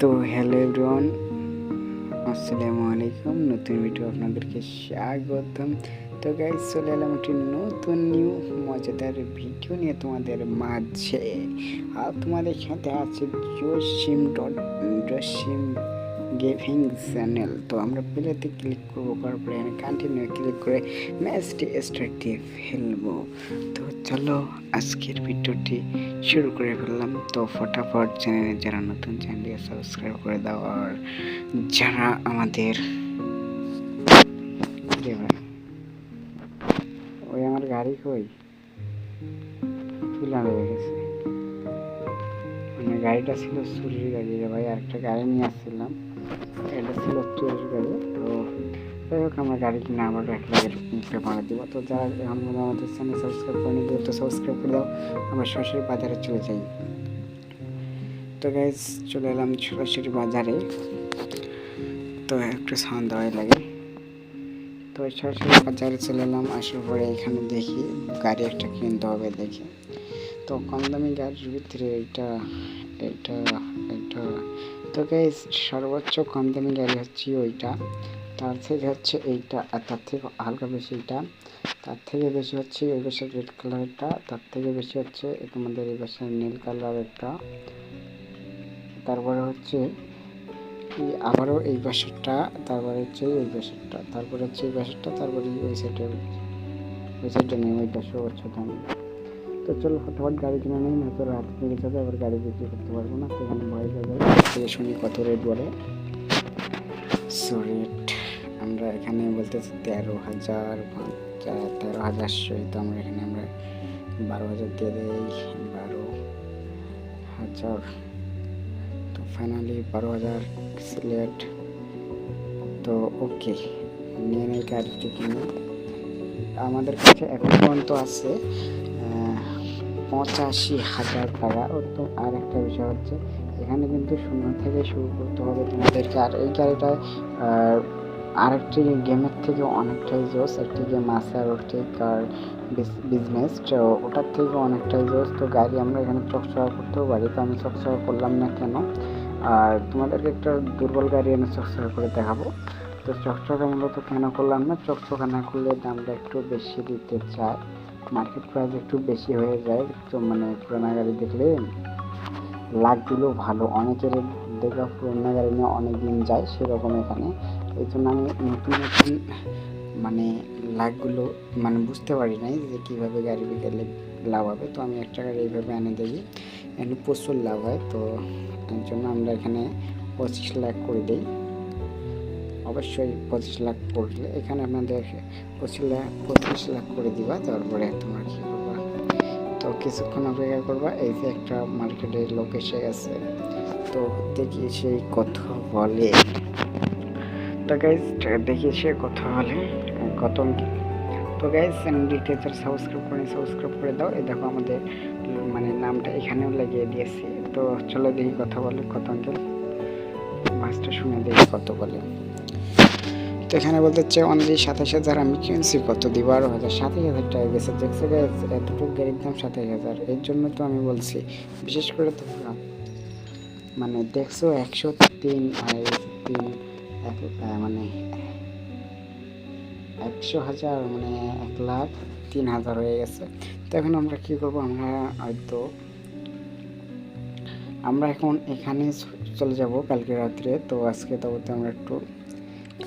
তো hello everyone, আসসালামু আলাইকুম। নতুন ভিডিও আপনাদেরকে স্বাগতম। তো গাইজ চলে এলাম একটি নতুন নিউ মজাদার ভিডিও নিয়ে তোমাদের মাঝে। আর তোমাদের সাথে আছে Jasim dot Jasim gaming channel. তো আমরা প্লেতে ক্লিক করব, করার পরে কন্টিনিউ ক্লিক করে ম্যাচটি স্টার্ট দিয়ে ফেলব। তো চলো, আজকের ভিডিওটি শুরু করে ফেললাম। তো ফটাফট চ্যানেলে যারা নতুন চ্যানেলটি সাবস্ক্রাইব করে দাও। আর যারা আমাদের ওই আমার গাড়ি কই? তুলা গেছে। মানে গাড়িটা ছিল চুরির গাড়ি ভাই, আরেকটা গাড়ি নিয়ে আসছিলাম। এটা ছিল চুরির গাড়ি। তো যাই হোক, আমরা গাড়ি কিনে আবার এক লাখের পেপারে দিব। তো যারা পর্যন্ত আমাদের চ্যানেল সাবস্ক্রাইব করেনি, দ্রুত সাবস্ক্রাইব করে দাও। আমরা সরাসরি বাজারে চলে যাই। তো গাইজ চলে এলাম সরাসরি বাজারে। তো একটু সাউন্ড দেওয়াই লাগে। তো সরাসরি বাজারে চলে এলাম, আসার পরে এখানে দেখি গাড়ি একটা কিনতে হবে দেখি। তো কম দামি গাড়ির ভিতরে এটা এটা এটা। তো গাইজ সর্বোচ্চ কম দামি গাড়ি হচ্ছে ওইটা। তার থেকে হচ্ছে এইটা, আর তার থেকে হালকা বেশি এটা তার থেকে বেশি হচ্ছে ওই পাশের রেড কালারটা তার থেকে বেশি হচ্ছে তোমাদের এই পাশের নীল কালারেরটা তারপরে হচ্ছে আবারও এই পাশেরটা, তারপরে হচ্ছে ওই পাশেরটা। তারপরে হচ্ছে এই পাশেরটা, তারপরে ওই সাইডের ওই সাইডটা নেই ওই পাশে হচ্ছে দাম। তো চলো ফটাফট গাড়ি কিনে নেই, নয়তো রাত লেগে যাবে আবার গাড়ি বিক্রি করতে পারব না সেখানে ভয় যাবে শুনি কত রেট বলে। সো রেট আমরা এখানে বলতেছি তেরো হাজার তেরো হাজার তো আমরা এখানে আমরা বারো হাজার দিয়ে দেই, বারো হাজার। তো ফাইনালি বারো হাজার সিলেট তো ওকে নিয়ে নেই গাড়িটি কিনে। আমাদের কাছে এখন পর্যন্ত আছে পঁচাশি হাজার টাকা। তো আর একটা বিষয় হচ্ছে, এখানে কিন্তু শূন্য থেকে শুরু করতে হবে তোমাদেরকে। আর এই গাড়িটা আরেকটি গেমের থেকে অনেকটাই জোস একটি গেম আছে আর একটি কার বিজনেস। তো ওটার থেকে অনেকটাই জোস তো গাড়ি আমরা এখানে চকচকা করতেও পারি, তো আমি চকচকা করলাম না কেন? আর তোমাদেরকে একটা দুর্বল গাড়ি আমি চকচকা করে দেখাবো। তো চকচকা মূলত কেন করলাম না? চকচকা না করলে দামটা একটু বেশি দিতে চায়। মার্কেট প্রাইস একটু বেশি হয়ে যায়, তো মানে পুরানা গাড়ি দেখলে দিলেও ভালো। অনেকের দেখা পুরোনো গাড়ি নিয়ে অনেক দিন যায় সেরকম এখানে। এই জন্য আমি নতুন নতুন মানে লাখগুলো মানে বুঝতে পারি নাই যে কীভাবে গাড়ি বিকেলে লাভ হবে। তো আমি একটা গাড়ি এইভাবে এনে দেখি এখানে প্রচুর লাভ হয়, তো এর জন্য আমরা এখানে পঁচিশ লাখ করে দিই। অবশ্যই পঁচিশ লাখ করলে এখানে আপনাদের পঁচিশ লাখ পঁচিশ লাখ করে দিবা, তারপরে তোমার কী করবা? তো কিছুক্ষণ অপেক্ষা করবা, এই যে একটা মার্কেটের লোক এসে গেছে। তো দেখি সেই কথা বলে। তো গাইজ দেখি সে কথা বলে কত তো গাইজ চ্যানেলটিতে যারা সাবস্ক্রাইব করে সাবস্ক্রাইব করে দাও। এই দেখো আমাদের মানে নামটা এখানেও লাগিয়ে দিয়েছি। তো চলো দেখি কথা বলে কত অঙ্কেল মাছটা শুনে দেখি কত বলে। তো এখানে বলতে হচ্ছে অনলি সাতাশ হাজার আমি কিনছি কত দিব? আরও হাজার সাতাশ হাজার টাকা গেছে। দেখছ এতটুকু গাড়ির দাম সাতাশ হাজার। এর জন্য তো আমি বলছি, বিশেষ করে তো মানে দেখছ একশো তিন আর তিন এক মানে একশো হাজার মানে এক লাখ তিন হাজার হয়ে গেছে। তো এখন আমরা কি করব? আমরা হয়তো, আমরা এখন এখানে চলে যাব কালকে রাত্রে। তো আজকে তবে আমরা একটু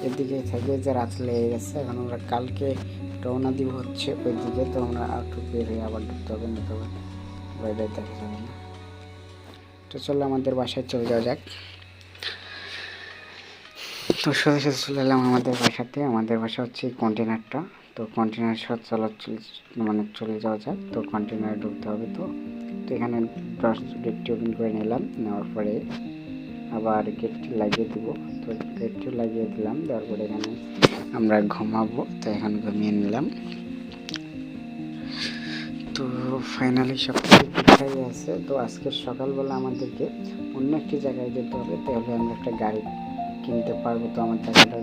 এদিকে থাকবে যে রাত লেগে গেছে, এখন আমরা কালকে রওনা দিব হচ্ছে ওই দিকে তো আমরা আর একটু বের হয়ে আবার ঢুকতে হবে না তবে বাইরে দেখা যাবে না। তো চলো আমাদের বাসায় চলে যাওয়া যাক। তো সোজা সোজা চলে এলাম আমাদের বাসাতে, আমাদের বাসা হচ্ছে কন্টেনারটা তো কন্টেনার সব চলা মানে চলে যাওয়া যাক, তো কন্টেনারে ঢুকতে হবে তো। তো এখানে গেটটি ওপেন করে নিলাম, নেওয়ার পরে আবার গেটটি লাগিয়ে দিব। তো গেটটি লাগিয়ে দিলাম তারপরে পরে এখানে আমরা ঘুমাবো, তো এখন ঘুমিয়ে নিলাম। তো ফাইনালি সব কিছু ঠিকঠাকই আছে তো আজকে সকালবেলা আমাদেরকে অন্য একটি জায়গায় যেতে হবে, তাহলে আমরা একটা গাড়ি কিনতে পারব। তো আমার টাকাটা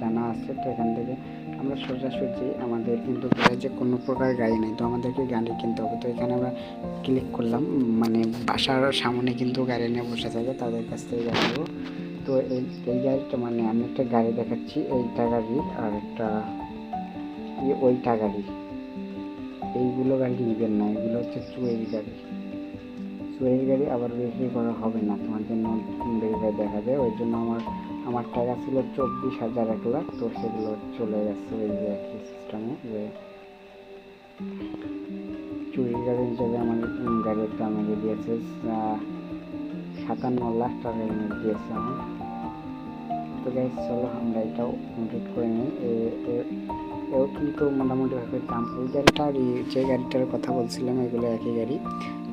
জানা আছে, তো এখান থেকে আমরা সোজাসুজি আমাদের কিন্তু যে কোনো প্রকার গাড়ি নেই, তো আমাদেরকে গাড়ি কিনতে হবে। তো এখানে আমরা ক্লিক করলাম মানে বাসার সামনে কিন্তু গাড়ি নিয়ে বসে থাকে, তাদের কাছ থেকে গাড়ি তো এই এই গাড়িটা মানে আমি একটা গাড়ি দেখাচ্ছি, এইটা গাড়ি আর একটা ওইটা গাড়ি। এইগুলো গাড়ি নেবেন না, এগুলো হচ্ছে চুয়ের গাড়ি। চুয়ের গাড়ি আবার বিক্রি করা হবে না, তোমার জন্য দেখা যায় ওই জন্য আমার আমার টাকা ছিল চব্বিশ হাজার এক লাখ, তো সেগুলো চলে গেছে এই যে একই সিস্টেমে যে চুরি গাড়ি হিসেবে আমার গাড়ির দাম এনে দিয়েছে সাতান্ন লাখ টাকা এনে দিয়েছে আমার তো গাইজ চলো আমরা এটাও কমপ্লিট করে নিই। এও কিন্তু মোটামুটি ভাবে দাম। ওই গাড়িটা যে গাড়িটার কথা বলছিলাম, এগুলো একই গাড়ি।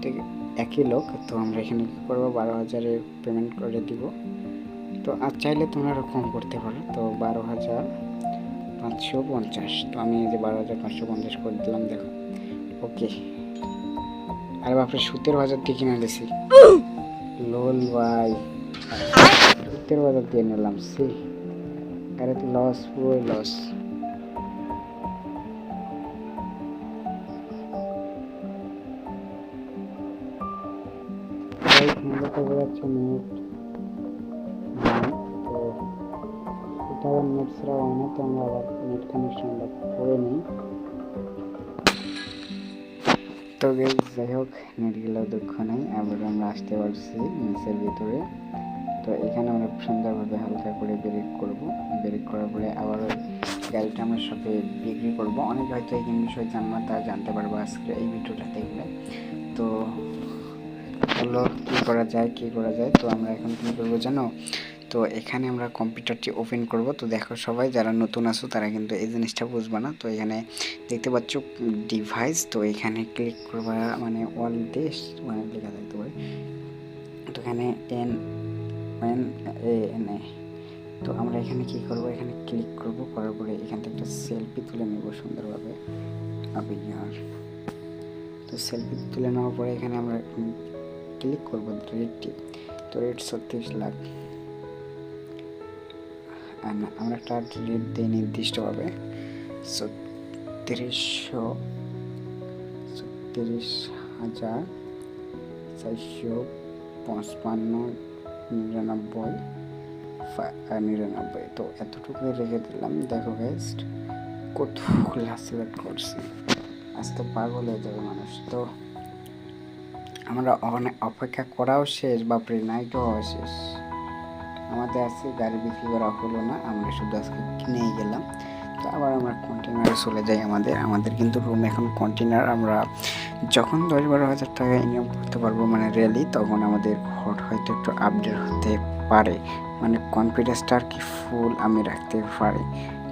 ঠিক একই লোক, তো আমরা এখানে কী করব? বারো হাজারে পেমেন্ট করে দিব। তো আর চাইলে তোমরা কম করতে পারো। তো বারো হাজার পাঁচশো পঞ্চাশ। তো আমি এই যে বারো হাজার পাঁচশো পঞ্চাশ করে দিলাম, দেখো। ওকে। আরে বাপরে সতেরো হাজার দিয়ে কিনে দিছি লোল ভাই। সতেরো হাজার দিয়ে নিলাম সি আরে তো লস পুরোই লস ভাই, তোমরা বোঝাচ্ছে নেট আবার নেট ছাড়া হয় না তো আমরা আবার নেট কানেকশনটা করে নিই। তো guys, যাই হোক নেট গেলেও দুঃখ নেই আবার আমরা আসতে পারছি নিচের ভিতরে। তো এখানে আমরা সুন্দরভাবে হালকা করে ব্রেক করব। ব্রেক করার পরে আবার গাড়িটা আমরা সবে বিক্রি করব। অনেক হয়তো এই বিষয় জানবা তা জানতে পারব আজকে এই ভিডিওটা দেখলে। তো হলো কী করা যায় কী করা যায়? তো আমরা এখন কী করব জানো? তো এখানে আমরা কম্পিউটারটি ওপেন করব। তো দেখো সবাই যারা নতুন আছো, তারা কিন্তু এই জিনিসটা বুঝবে না। তো এখানে দেখতে পাচ্ছ ডিভাইস, তো এখানে ক্লিক করবা মানে অল দেশ মানে লেখা থাকতে পারে। তো এখানে N N, A N, A. তো আমরা এখানে কি করব? এখানে ক্লিক করব, করার পরে এখান থেকে একটা সেলফি তুলে নেব সুন্দরভাবে। আবি ইয়ার তো সেলফি তুলে নেওয়ার পরে এখানে আমরা ক্লিক করব রেটটি তো রেট ছত্রিশ লাখ। আর আমরা একটা রেট দিই নির্দিষ্টভাবে ছত্রিশশো ছত্রিশ হাজার চারশো পঁচপান্ন, নিরানব্বই নিরানব্বই। তো এতটুকু রেখে দিলাম। দেখো গাইজ কতগুলো সিলেক্ট করছি। আজ তো পাগল হয়ে যাবে মানুষ। তো আমরা অনেক অপেক্ষা করাও শেষ, বাপরে, নাইটও হওয়া শেষ। আমাদের আজকে গাড়ি বিক্রি করা হলো না, আমরা শুধু আজকে কিনেই গেলাম। তো আবার আমরা কন্টেনারে চলে যাই আমাদের। আমাদের কিন্তু রুম এখন কন্টেনার আমরা যখন দশ বারো হাজার টাকা ইনকাম করতে পারব মানে রিয়েলি তখন আমাদের ঘর হয়তো একটু আপডেট হতে পারে। মানে কনফিডেন্সটা আর কি ফুল আমি রাখতে পারি।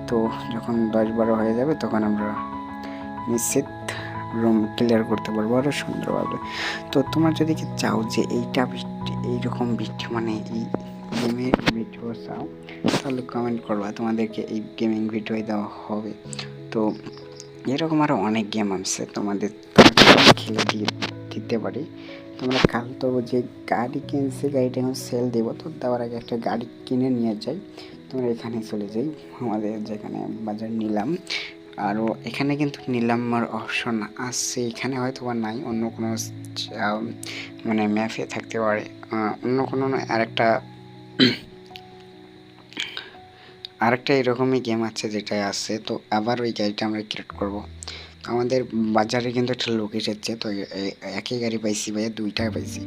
তো যখন দশ বারো হয়ে যাবে, তখন আমরা নিশ্চিত রুম ক্লিয়ার করতে পারব আরও সুন্দরভাবে। তো তোমরা যদি চাও যে এইটা এইরকম ভিডিও মানে এই গেমের ভিডিও চাও, তাহলে কমেন্ট করবা। তোমাদেরকে এই গেমিং ভিডিও দেওয়া হবে। তো, এরকম আরও অনেক গেম আছে তোমাদের খেলে দিয়ে দিতে পারি। তোমরা কাল তো যে গাড়ি কিনছে, গাড়িটা এখন সেল দেবো। তো দেওয়ার আগে একটা গাড়ি কিনে নিয়ে যাই। তোমরা এখানে চলে যাই। আমাদের যেখানে বাজার নিলাম। আরও এখানে কিন্তু নিলামের অপশন আছে। এখানে হয়তো বা নাই। অন্য কোনো মানে ম্যাপে থাকতে পারে। অন্য কোনো আরেকটা আরেকটা এরকমই গেম আছে যেটা আছে, তো আবার ওই গাড়িটা আমরা ক্রিয়েট করব। তো আমাদের বাজারে কিন্তু একটা লোক এসেছে, তো একই গাড়ি পাইছি ভাইয়া, দুইটা পাইছি।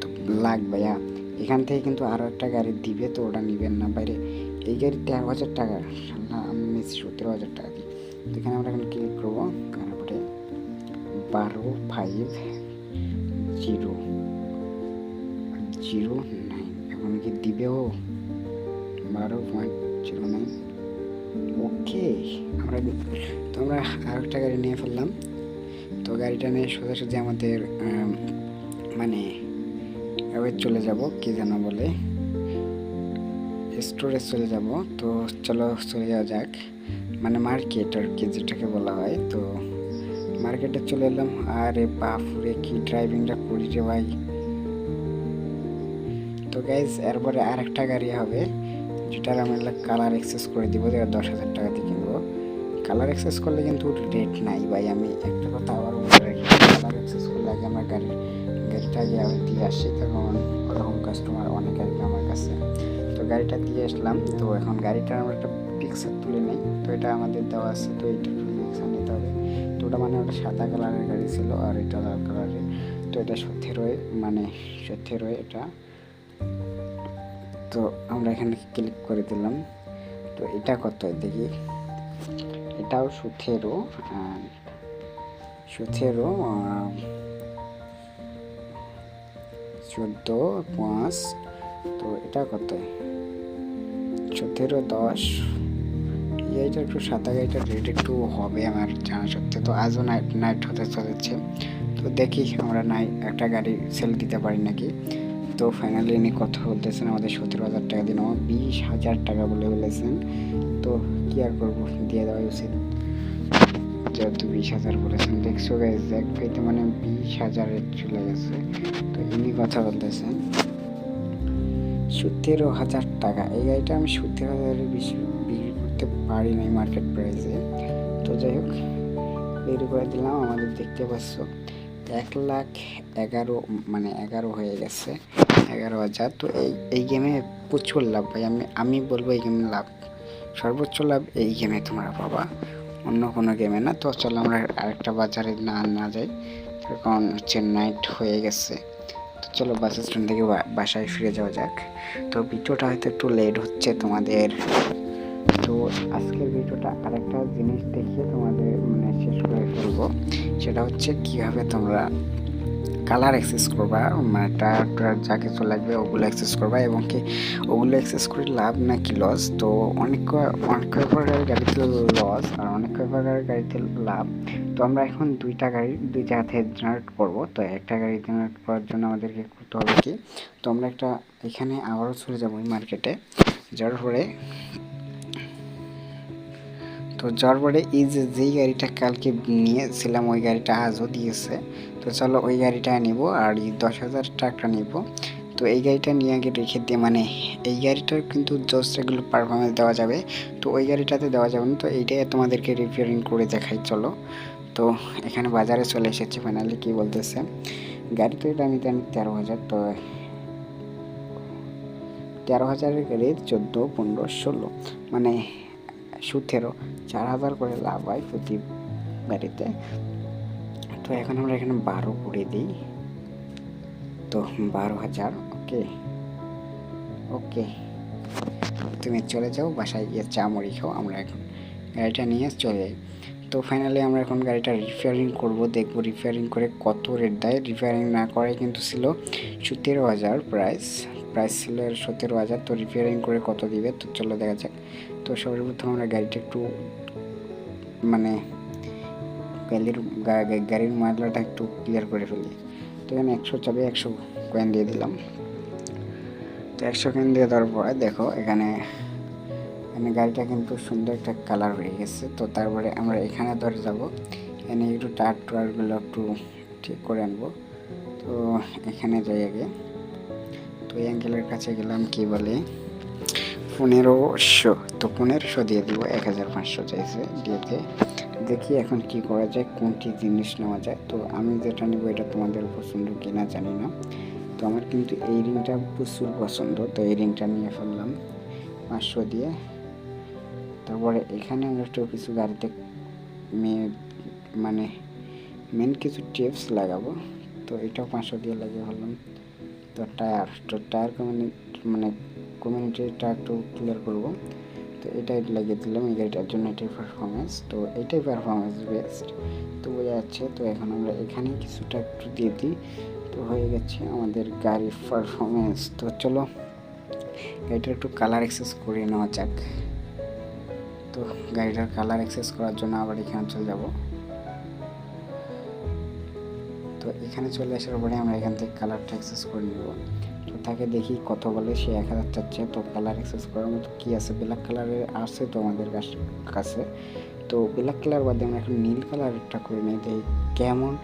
তো লাগ ভাইয়া, এখান থেকে কিন্তু আরও একটা গাড়ি দিবে, তো ওটা নিবেন না বাইরে। এই গাড়ি তেরো হাজার টাকা, না, আমি নিচ্ছি সতেরো হাজার টাকা দিই। তো এখানে আমরা এখন ক্লিক করব তারপরে বারো ফাইভ জিরো জিরো নাইন এখন কি দিবে ও। বারো পয়েন্ট জিরো নাইন ওকে, আমরা তো আমরা আর একটা গাড়ি নিয়ে ফেললাম। তো গাড়িটা নিয়ে সোজাসুজি আমাদের মানে এবার চলে যাব, কি যেন বলে। স্টোরেজ চলে যাব। তো চলো, চলে যাওয়া যাক। মানে মার্কেট আর কি যেটাকে বলা হয়। তো মার্কেটে চলে এলাম। আরে বাপুরে, কি ড্রাইভিংটা করি রে ভাই। তো গাইজ এরপরে আরেকটা গাড়ি হবে, যেটার আমি কালার এক্সেস করে দিব, যেটা দশ হাজার টাকা দিয়ে কিনবো। কালার অ্যাক্সেস করলে কিন্তু রেট নাই ভাই, আমি একটা কথা আবার বলে রাখি কালার অ্যাক্সেস করলে আগে আমার গাড়ির, গাড়িটা আগে আমি দিয়ে আসি কারণ ওরকম কাস্টমার অনেক আসবে আমার কাছে। তো গাড়িটা দিয়ে আসলাম, তো এখন গাড়িটার আমরা একটা পিকচার তুলে নেই, তো এটা আমাদের দেওয়া আছে, তো এইটা পিকচার নিতে হবে। তো ওটা মানে ওটা সাদা কালারের গাড়ি ছিল, আর এটা লাল কালারের তো এটা সতেরোয় মানে সতেরোয় এটা। তো আমরা এখানে ক্লিক করে দিলাম। তো এটা কত দেখি? এটাও সতেরো, আর সতেরো চোদ্দ, পাঁচ, তো এটা কত? সতেরো, দশ। এইটা একটু সাদা গাড়িটার রেট একটু হবে আমার জানা সত্ত্বে। তো আজও নাইট নাইট হতে চলেছে। তো দেখি আমরা নাই একটা গাড়ি সেল দিতে পারি নাকি। তো ফাইনালি ইনি কথা বলতেছেন আমাদের সতেরো হাজার টাকা দিন আমার বিশ হাজার টাকা বলে বলেছেন। তো কি আর করব? দিয়ে দেওয়া উচিত। যেহেতু বিশ হাজার বলেছেন, দেখছ গাইজ এক পেতে মানে বিশ হাজারে চলে গেছে। তো ইনি কথা বলতেছেন, সতেরো হাজার টাকা। এই গাড়িটা আমি সতেরো হাজারের বেশি বিক্রি করতে পারি নাই মার্কেট প্রাইসে তো যাই হোক, বের করে দিলাম, আমাদের দেখতে পাচ্ছ। এক লাখ এগারো মানে এগারো হয়ে গেছে, এগারো হাজার। তো এই এই গেমে প্রচুর লাভ ভাই। আমি আমি বলব এই গেমে লাভ। সর্বোচ্চ লাভ এই গেমে তোমরা পাবা। অন্য কোনো গেমে না। তো চলো আমরা আরেকটা বাজারে না না যাই। কারণ হচ্ছে নাইট হয়ে গেছে। তো চলো বাস স্ট্যান্ড থেকে বাসায় ফিরে যাওয়া যাক। তো ভিডিওটা হয়তো একটু লেট হচ্ছে তোমাদের। তো আজকের ভিডিওটা আরেকটা জিনিস দেখিয়ে তোমাদের ফেলব সেটা হচ্ছে কীভাবে তোমরা কালার অ্যাক্সেস করবা মানে টায়ার যা কিছু লাগবে ওগুলো অ্যাক্সেস করবা এবং কি ওগুলো অ্যাক্সেস করে লাভ না কি লস তো অনেক অনেক কয়েকবার গাড়িতে লস আর অনেক কয়েকবার গাড়িতে লাভ। তো আমরা এখন দুইটা গাড়ি দুই থেকে জেনারেট করব। তো একটা গাড়ি জেনারেট করার জন্য আমাদেরকে করতে হবে কি, তো আমরা একটা এখানে আবারও চলে যাব মার্কেটে যার পরে তো যার পরে এই যে, যেই গাড়িটা কালকে নিয়েছিলাম, ওই গাড়িটা আজও দিয়েছে। তো চলো ওই গাড়িটা নিব আর এই দশ হাজার টাকা নিব। তো এই গাড়িটা নিয়ে আগে রেখে দিয়ে মানে এই গাড়িটার কিন্তু জাস্ট এগুলো পারফরমেন্স দেওয়া যাবে। তো ওই গাড়িটাতে দেওয়া যাবে না, তো এইটাই তোমাদেরকে রিপেয়ারিং করে দেখাই, চলো। তো এখানে বাজারে চলে এসেছে ফাইনালি কী বলতেছে? গাড়ি তো এটা আমি জানি, তেরো হাজার তো তেরো হাজারের গাড়ি চোদ্দ, পনেরো, ষোলো। মানে সতেরো চার হাজার করে লাভ হয় প্রতি গাড়িতে তো এখন আমরা এখানে বারো করে দিই। তো বারো হাজার, ওকে। ওকে। তুমি চলে যাও, বাসায় গিয়ে চা মুড়ি খাও, আমরা এখন গাড়িটা নিয়ে চলে যাই। তো ফাইনালি আমরা এখন গাড়িটা রিপেয়ারিং করব, দেখব রিপেয়ারিং করে কত রেট দেয়। রিপেয়ারিং না করে কিন্তু ছিল সতেরো হাজার প্রাইস প্রাইস ছিল সতেরো হাজার, তো রিপেয়ারিং করে কত দিবে? তো চলো দেখা যাক। তো সর্বপ্রথম আমরা গাড়িটা একটু মানে গাড়ির গাড়ির ময়লাটা একটু ক্লিয়ার করে ফেলি। তো এখানে একশো চাবে, একশো কয়েন দিয়ে দিলাম। তো একশো কয়েন দিয়ে দেওয়ার পরে দেখো, এখানে এখানে গাড়িটা কিন্তু সুন্দর একটা কালার হয়ে গেছে। তো তারপরে আমরা এখানে ধরে যাব। এখানে একটু টায়ার টায়ারগুলো একটু ঠিক করে আনব। তো এখানে যাই আগে। তো এই অ্যাঙ্কেলের কাছে গেলাম, কি বলে? পনেরোশো, তো পনেরোশো দিয়ে দিব, এক হাজার পাঁচশো চাইছে দিয়েতে। দেখি এখন কি করা যায়, কোনটি জিনিস নেওয়া যায়। তো আমি যেটা নেব, এটা তোমাদের পছন্দ কিনা জানি না। তো আমার কিন্তু এই রিংটা প্রচুর পছন্দ, তো এই রিংটা নিয়ে ফেললাম পাঁচশো দিয়ে। তারপরে এখানে আমরা একটু কিছু গাড়িতে মে- মানে মেন কিছু টিপস লাগাবো। তো এটাও পাঁচশো দিয়ে লাগিয়ে ফেললাম। তো টায়ার তো টায়ার মানে মানে কমিউনিটিটা একটু ক্লিয়ার করব। তো এটাই লাগিয়ে দিলাম এই গাড়িটার জন্য, এটাই পারফরমেন্স তো এটাই পারফরমেন্স বেস্ট তো বোঝা যাচ্ছে, তো এখন আমরা এখানে কিছুটা একটু দিয়ে দিই। তো হয়ে গেছে আমাদের গাড়ির পারফরমেন্স তো চলো, গাড়িটার একটু কালার এক্সেস করে নেওয়া যাক। তো গাড়িটার কালার এক্সেস করার জন্য আবার এখানে চলে যাব। তো এখানে চলে আসার পরে আমরা এখান থেকে কালারটা অ্যাক্সেস করে নেব। তো তাকে দেখি কত বলে, সে এক হাজার চাচ্ছে। তো কালার অ্যাক্সেস করার মতো কী আছে? ব্ল্যাক কালারের আছে তো আমাদের কাছ- তো ব্ল্যাক কালার বাদে আমরা এখন নীল কালারটা করে নিই। এই কেমন?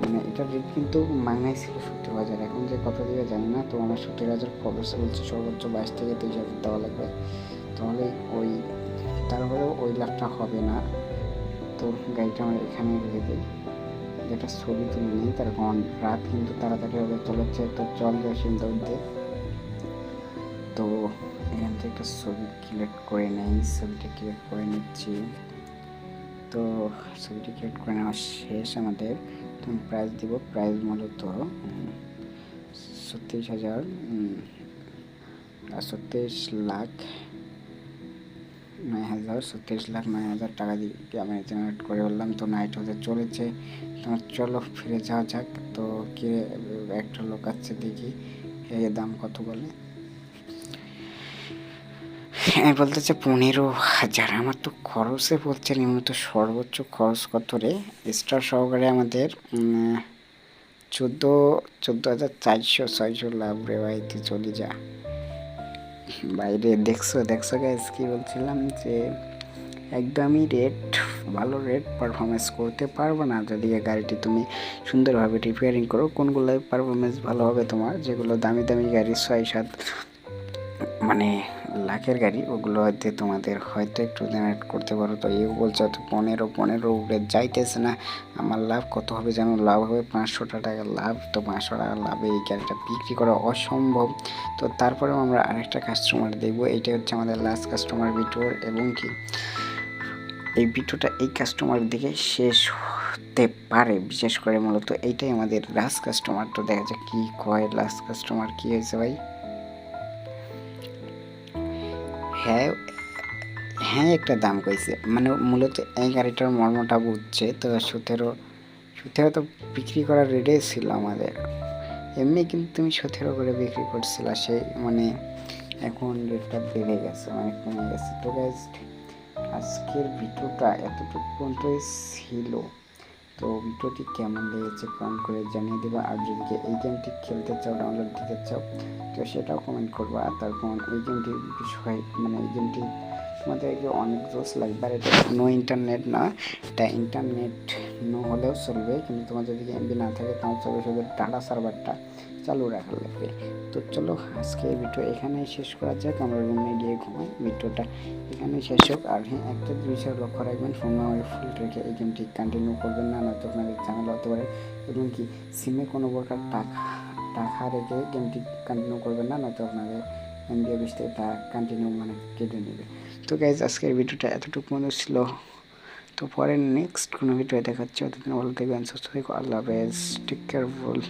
মানে এটার রেট কিন্তু মাংনাই ছিল সত্তর হাজার। এখন যে কত দিবে জানি না। তো আমার সত্তর হাজার খরচ বলছে সর্বোচ্চ বাইশ থেকে তেইশ হাজার দেওয়া লাগবে। তাহলে ওই, তারপরেও ওই লাখটা হবে না। তো গাড়িটা আমরা এখানে রেখে দিই। যেটা ছবি তুলে নিই তার কারণ রাত কিন্তু তাড়াতাড়ি হবে চলেছে তো চল সিমটা উঠতে তো এখান থেকে একটা ছবি ক্রিয়েট করে নেই, ছবিটা ক্রিয়েট করে নিচ্ছি। তো ছবিটা ক্রিয়েট করে নেওয়া শেষ আমাদের। তো প্রাইস দিব প্রাইস মূলত ছত্রিশ হাজার ছত্রিশ লাখ নয় হাজার ছত্রিশ লাখ নয় হাজার টাকা দিয়ে আমি জেনারেট করে বললাম। তো নাইট হতে চলেছে। তোমার চলো ফিরে যাওয়া যাক। তো কে একটা লোক আছে দেখি। এর দাম কত বলে? আমি বলতেছে পনেরো হাজার। আমার তো খরচে বলছে নিম্নত সর্বোচ্চ খরচ কত রে? স্টার সহকারে আমাদের চোদ্দ চোদ্দ হাজার চারশো ছয়শো লাভ রে ভাই, তুই চলে যা। বাইরে দেখছ দেখছ গাইজ কি বলছিলাম যে একদমই রেট ভালো রেট পারফরমেন্স করতে পারব না। যদি গাড়িটি তুমি সুন্দরভাবে রিপেয়ারিং করো কোনগুলোয় পারফরমেন্স ভালো হবে তোমার? যেগুলো দামি দামি গাড়ি ছয়, সাত মানে লাখের গাড়ি, ওগুলো হয়তো তোমাদের হয়তো একটু জেনারেট করতে পারো। তো এও বলছে হয়তো পনেরো পনেরো উপরে যাইতেছে না। আমার লাভ কত হবে যেন লাভ হবে পাঁচশো টাকা লাভ। তো পাঁচশো টাকা লাভে এই গাড়িটা বিক্রি করা অসম্ভব। তো তারপরেও আমরা আরেকটা কাস্টমার দেখব। এইটা হচ্ছে আমাদের লাস্ট কাস্টমার ভিডিওর এবং কি? এই ভিডিওটা এই কাস্টমার দিকে শেষ হতে পারে, বিশেষ করে মূলত এইটাই আমাদের লাস্ট কাস্টমার তো দেখা যাক কী কয় লাস্ট কাস্টমার কী হয়েছে ভাই? হ্যাঁ হ্যাঁ একটা দাম কইছে। মানে মূলত এই গাড়িটার মর্মটা বুঝছে, তো সতেরো সতেরো তো বিক্রি করার রেটে ছিল আমাদের। এমনি কিন্তু তুমি সতেরো করে বিক্রি করছিলা, সেই মানে এখন রেটটা বেড়ে গেছে, অনেক কমে গেছে। তো গাইজ আজকের ভিডিওটা এতটুকু পর্যন্তই ছিল। তো ভিডিওটি কেমন লেগেছে কমেন্ট করে জানিয়ে দেবে। আর যদি এই গেমটি খেলতে চাও ডাউনলোড দিতে চাও, তো সেটাও কমেন্ট করবা। তার কমেন্ট এই গেমটির বিষয় মানে এই গেমটি তোমাদেরকে অনেক জোস লাগবে, আর এটা নো ইন্টারনেট না। এটা ইন্টারনেট নো হলেও চলবে, কিন্তু তোমার যদি এমবি না থাকে, তাও চলবে শুধু ডাটা সার্ভারটা চালু রাখা লাগবে। তো চলো, আজকে ভিডিও এখানেই শেষ করা যাক, আমরা রুমে গিয়ে ঘুমাই ভিডিওটা এখানেই শেষ হোক। আর হ্যাঁ একটা বিষয় লক্ষ্য রাখবেন ফোন মেমোরি ফুল রেখে এই গেমটি কন্টিনিউ করবেন না, নয়তো আপনাদের চ্যানেল হতে পারে। এবং কি সিমে কোনো প্রকার টাকা টাকা রেখে গেমটি কন্টিনিউ করবেন না, নয়তো আপনাদের এমবি অফিস থেকে তা কন্টিনিউ মানে কেটে নেবে। তো গাইজ আজকের ভিডিওটা এতটুকু মনে ছিল। তো পরে নেক্সট কোনো ভিডিও দেখাচ্ছে। অতদিন ভালো থাকবেন, সুস্থ থাকো আল্লাহ হাফেজ। Take careful